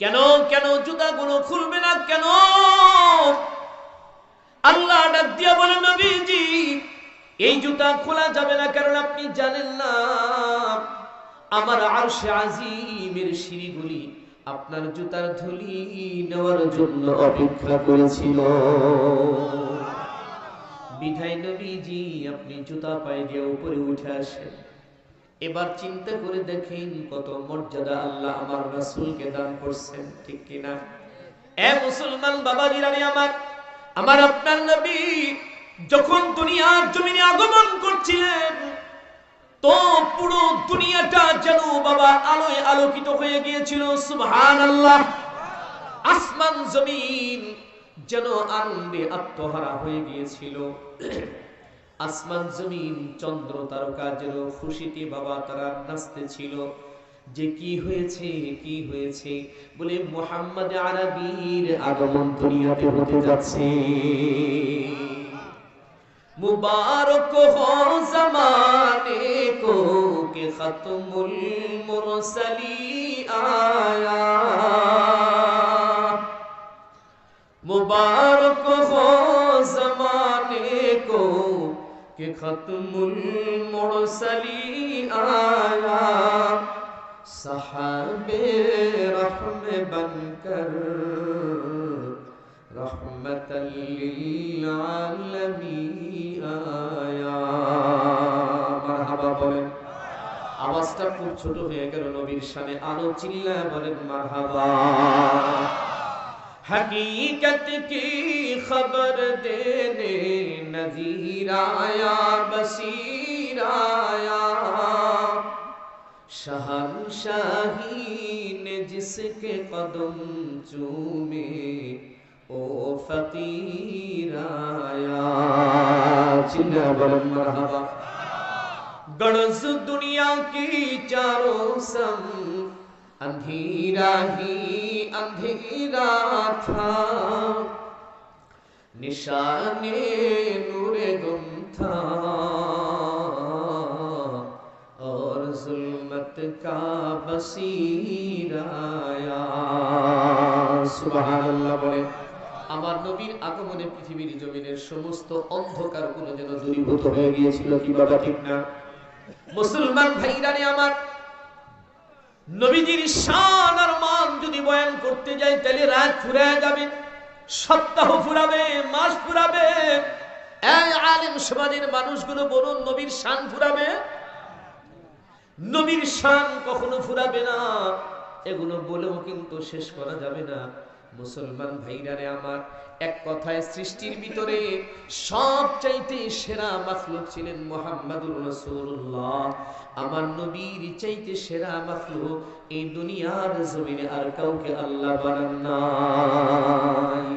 কেন কেন জুতাগুলো খুলবে না কেন? আল্লাহ দিয়া বলে নবীজি, এই জুতা খোলা যাবে না কারণ আপনি জানেন না, আমার আরশে আজিমের সিঁড়িগুলি আপনার জুতার ধুলি নেওয়ার জন্য অপেক্ষা করেছিল। বিধায় নবীজি, আপনি জুতা পায়ে দিয়ে উপরে উঠে আসেন। এবার চিন্তা করে দেখেন কত মর্যাদা আল্লাহ আমার রাসূলকে দান করছেন, ঠিক কিনা? এ মুসলমান বাবা জিরানি আমার আমার আপনার নবী যখন দুনিয়ার জমিনে আগমন করছিলেন, তো পুরো দুনিয়াটা যেন বাবা আলোয় আলোকিত হয়ে গিয়েছিল, সুবহানাল্লাহ। আসমান জমিন যেন আনন্দে আত্মহারা হয়ে গিয়েছিল। আসমান জমিন, চন্দ্র তারকা যেন খুশিতে বাবা তারা নাচতে ছিল। যে কি হয়েছে কি হয়েছে? বলে, মোহাম্মদ আরবির আগমন দুনিয়াতে হতে যাচ্ছে। মুবারক হো জামানে কো কে খতমুল মুরসালিয়া کہ ختم المرسلی آیا صحاب رحم بن کر رحمت للعالمین آیا مرحبا بولیں আওয়াজটা খুব ছোট হয়ে গেল নবীর সামনে আরও চিল্লা বলেন মারহাবা حقیقت کی خبر دینے نذیر آیا، بصیر آیا۔ شہن شاہی نے جس کے قدم چومے، او فقیر آیا۔ چنہ بلند مرحبا۔ گڑز دنیا کی چاروں سم अंधेरा ही अंधेरा था निशाने नूरे गुम था और जुल्मत का बसीरा आया সুবহানাল্লাহ বলে আমার নবীর আগমনে পৃথিবীর জমিনের সমস্ত অন্ধকার গুলো যেন দূরীভূত হয়ে গিয়েছিল কি বাবা ঠিক না মুসলমান ভাইরানি আমার নবীজির শান আর মান যদি বয়ান করতে যাই, তাহলে রাত ফুরায় যাবে, সপ্তাহ ফুরাবে, মাস ফুরাবে। এই আলেম সমাজের মানুষগুলো বলুন, নবীর শান ফুরাবে? নবীর শান কখনো ফুরাবে না। এগুলো বলেও কিন্তু শেষ করা যাবে না। মুসলমান ভাইরারে আমার, এক কথায় সৃষ্টির ভিতরে সব চাইতে সেরা মাখলুক ছিলেন মোহাম্মদুর রাসূলুল্লাহ। আমার নবীর চাইতে সেরা মাখলুক এই দুনিয়ার জমিনে আর কাউকে আল্লাহ বানান নাই।